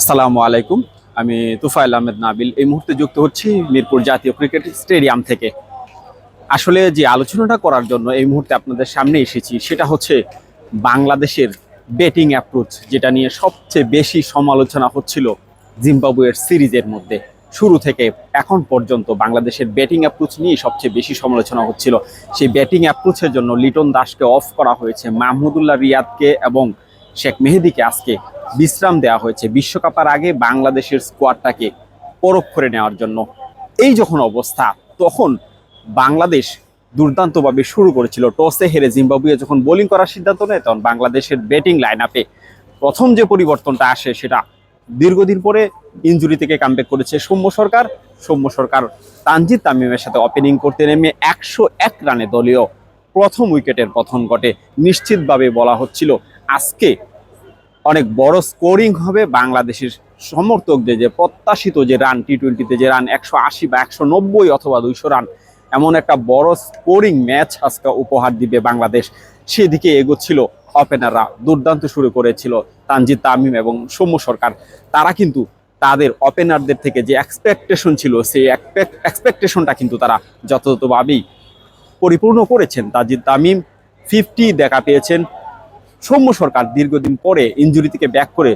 আসসালামু আলাইকুম। আমি তুফাইল আহমেদ নাবিল। এই মুহূর্তে যুক্ত হচ্ছি মিরপুর জাতীয় ক্রিকেট স্টেডিয়াম থেকে। আসলে যে আলোচনাটা করার জন্য এই মুহূর্তে আপনাদের সামনে এসেছি, সেটা হচ্ছে বাংলাদেশের ব্যাটিং অ্যাপ্রোচ যেটা নিয়ে সবচেয়ে বেশি সমালোচনা হচ্ছিল জিম্বাবুয়ের সিরিজের মধ্যে। শুরু থেকে এখন পর্যন্ত বাংলাদেশের ব্যাটিং অ্যাপ্রোচ নিয়ে সবচেয়ে বেশি সমালোচনা হচ্ছিল। সেই ব্যাটিং অ্যাপ্রোচের জন্য লিটন দাসকে অফ করা হয়েছে, মাহমুদুল্লাহ রিয়াদকে এবং শেখ মেহেদিকে আজকে বিশ্রাম দেওয়া হয়েছে। বিশ্বকাপের আগে বাংলাদেশের স্কোয়াডটাকে পরখ করে নেওয়ার জন্য। এই যখন অবস্থা, তখন বাংলাদেশ দুর্দান্তভাবে শুরু করেছিল। টসে হেরে জিম্বাবুয়ে যখন বোলিং করার সিদ্ধান্ত নেয়, তখন বাংলাদেশের ব্যাটিং লাইন আপে প্রথম যে পরিবর্তনটা আসে সেটা দীর্ঘদিন পরে ইঞ্জুরি থেকে কামব্যাক করেছে সৌম্য সরকার। সৌম্য সরকার তানজিদ তামিমের সাথে ওপেনিং করতে নেমে একশো এক রানে দলীয় প্রথম উইকেটের পতন ঘটে। নিশ্চিতভাবে বলা হচ্ছিল আজকে অনেক বড় স্কোরিং হবে বাংলাদেশের সমর্থকদের যে প্রত্যাশিত যে রান টি টোয়েন্টিতে যে রান একশো আশি বা একশো নব্বই অথবা দুইশো রান এমন একটা বড় স্কোরিং ম্যাচ আজকে উপহার দিবে বাংলাদেশ। সেদিকে এগোচ্ছিল ওপেনাররা দুর্দান্ত শুরু করেছিল তানজিদ তামিম এবং সৌম্য সরকার। তারা কিন্তু তাদের ওপেনারদের থেকে যে এক্সপেকটেশন ছিল, সেই এক্সপেকটেশনটা কিন্তু তারা যথাযথভাবেই পরিপূর্ণ করেছেন। তাজিদ তামিম ফিফটি দেখা পেয়েছেন। সৌম্য সরকার দীর্ঘদিন পরে ইঞ্জুরি থেকে ব্যাক করে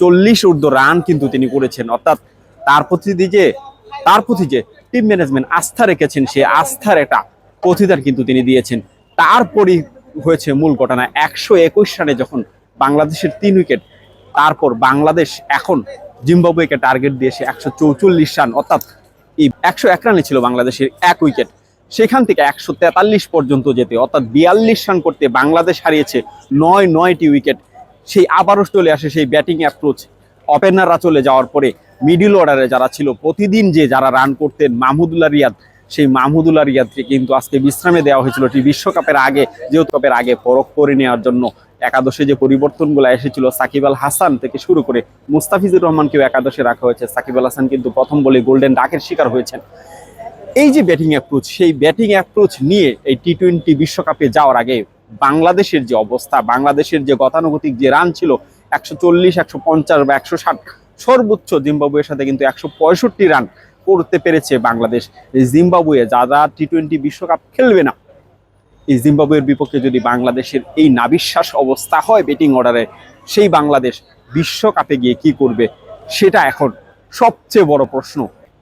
চল্লিশ ঊর্ধ্ব রান কিন্তু তিনি করেছেন। অর্থাৎ তার প্রতি যে তার প্রতি যে টিম ম্যানেজমেন্ট আস্থা রেখেছেন, সে আস্থার একটা প্রতিদান কিন্তু তিনি দিয়েছেন। তারপরই হয়েছে মূল ঘটনা। একশো একুশ রানে যখন বাংলাদেশের তিন উইকেট তারপর বাংলাদেশ এখন জিম্বাবুয়েকে টার্গেট দিয়েছে একশো চৌচল্লিশ রান অর্থাৎ এই একশো এক রানে ছিল বাংলাদেশের এক উইকেট সেখান থেকে একশো তেতাল্লিশ পর্যন্ত যেতে, অর্থাৎ বিয়াল্লিশ রান করতে বাংলাদেশ হারিয়েছে নয় নয়টি উইকেট। সেই আবারও চলে আসে সেই ব্যাটিং অ্যাপ্রোচ ওপেনাররা চলে যাওয়ার পরে মিডিল অর্ডারে যারা ছিল, প্রতিদিন যে যারা রান করতেন মাহমুদুল্লাহ রিয়াদ, সেই মাহমুদুল্লাহ রিয়াদকে কিন্তু আজকে বিশ্রামে দেওয়া হয়েছিল টি বিশ্বকাপের আগে, যেহেতু কাপের আগে পরখ করে নেওয়ার জন্য একাদশে যে পরিবর্তনগুলো এসেছিল, সাকিব আল হাসান থেকে শুরু করে মুস্তাফিজুর রহমানকেও একাদশে রাখা হয়েছে। সাকিব আল হাসান কিন্তু প্রথম বলে গোল্ডেন ডাকের শিকার হয়েছেন। এই যে ব্যাটিং অ্যাপ্রোচ সেই ব্যাটিং অ্যাপ্রোচ নিয়ে এই টি টোয়েন্টি বিশ্বকাপে যাওয়ার আগে বাংলাদেশের যে অবস্থা, বাংলাদেশের যে গতানুগতিক যে রান ছিল, একশো চল্লিশ, একশো পঞ্চাশ বা একশো ষাট সর্বোচ্চ জিম্বাবুয়ের সাথে কিন্তু একশো পঁয়ষট্টি রান করতে পেরেছে বাংলাদেশ। জিম্বাবুয়ে যারা টি টোয়েন্টি বিশ্বকাপ খেলবে না, এই জিম্বাবুয়ের বিপক্ষে যদি বাংলাদেশের এই নাবিশ্বাস অবস্থা হয় ব্যাটিং অর্ডারে সেই বাংলাদেশ বিশ্বকাপে গিয়ে কি করবে, সেটা এখন সবচেয়ে বড় প্রশ্ন।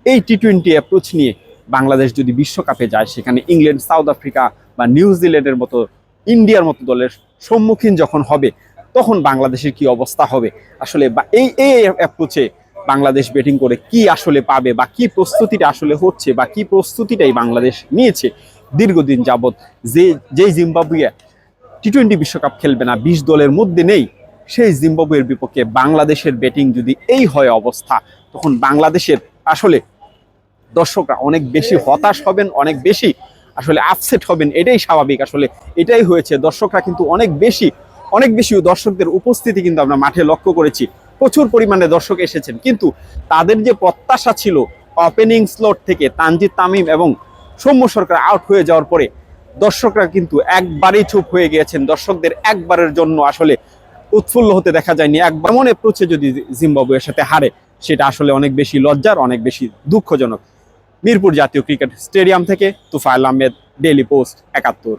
এই টি টোয়েন্টি অ্যাপ্রোচ নিয়ে বাংলাদেশ যদি বিশ্বকাপে যায়, সেখানে ইংল্যান্ড, সাউথ আফ্রিকা বা নিউজিল্যান্ডের মতো, ইন্ডিয়ার মতো দলের সম্মুখীন যখন হবে, তখন বাংলাদেশের কি অবস্থা হবে? আসলে বা এই এই অ্যাপ্রোচে বাংলাদেশ ব্যাটিং করে কি আসলে পাবে বা কি প্রস্তুতিটা আসলে হচ্ছে বা কি প্রস্তুতিটাই বাংলাদেশ নিয়েছে দীর্ঘদিন যাবৎ? যে যেই জিম্বাবুয়ে টি টোয়েন্টি বিশ্বকাপ খেলবে না, বিশ দলের মধ্যে নেই, সেই জিম্বাবুয়ের বিপক্ষে বাংলাদেশের ব্যাটিং যদি এই হয় অবস্থা, তখন বাংলাদেশের আসলে দর্শকরা অনেক বেশি হতাশ হবেন, অনেক বেশি আসলে আপসেট হবেন, এটাই স্বাভাবিক। আসলে এটাই হয়েছে। দর্শকরা কিন্তু অনেক বেশি অনেক বেশি দর্শকদের উপস্থিতি কিন্তু আমরা মাঠে লক্ষ্য করেছি। প্রচুর পরিমাণে দর্শক এসেছেন। কিন্তু তাদের যে প্রত্যাশা ছিল ওপেনিং স্লট থেকে তানজিদ তামিম এবং সৌম্য সরকার আউট হয়ে যাওয়ার পরে, দর্শকরা কিন্তু একবারেই চুপ হয়ে গিয়েছেন। দর্শকদের একবারের জন্য আসলে উৎফুল্ল হতে দেখা যায়নি। একবার মনে পড়ছে যদি জিম্বাবুয়ের সাথে হারে, সেটা আসলে অনেক বেশি লজ্জার, অনেক বেশি দুঃখজনক। মিরপুর জাতীয় ক্রিকেট স্টেডিয়াম থেকে তুফাইল আহমেদ ডেলি পোস্ট একাত্তর।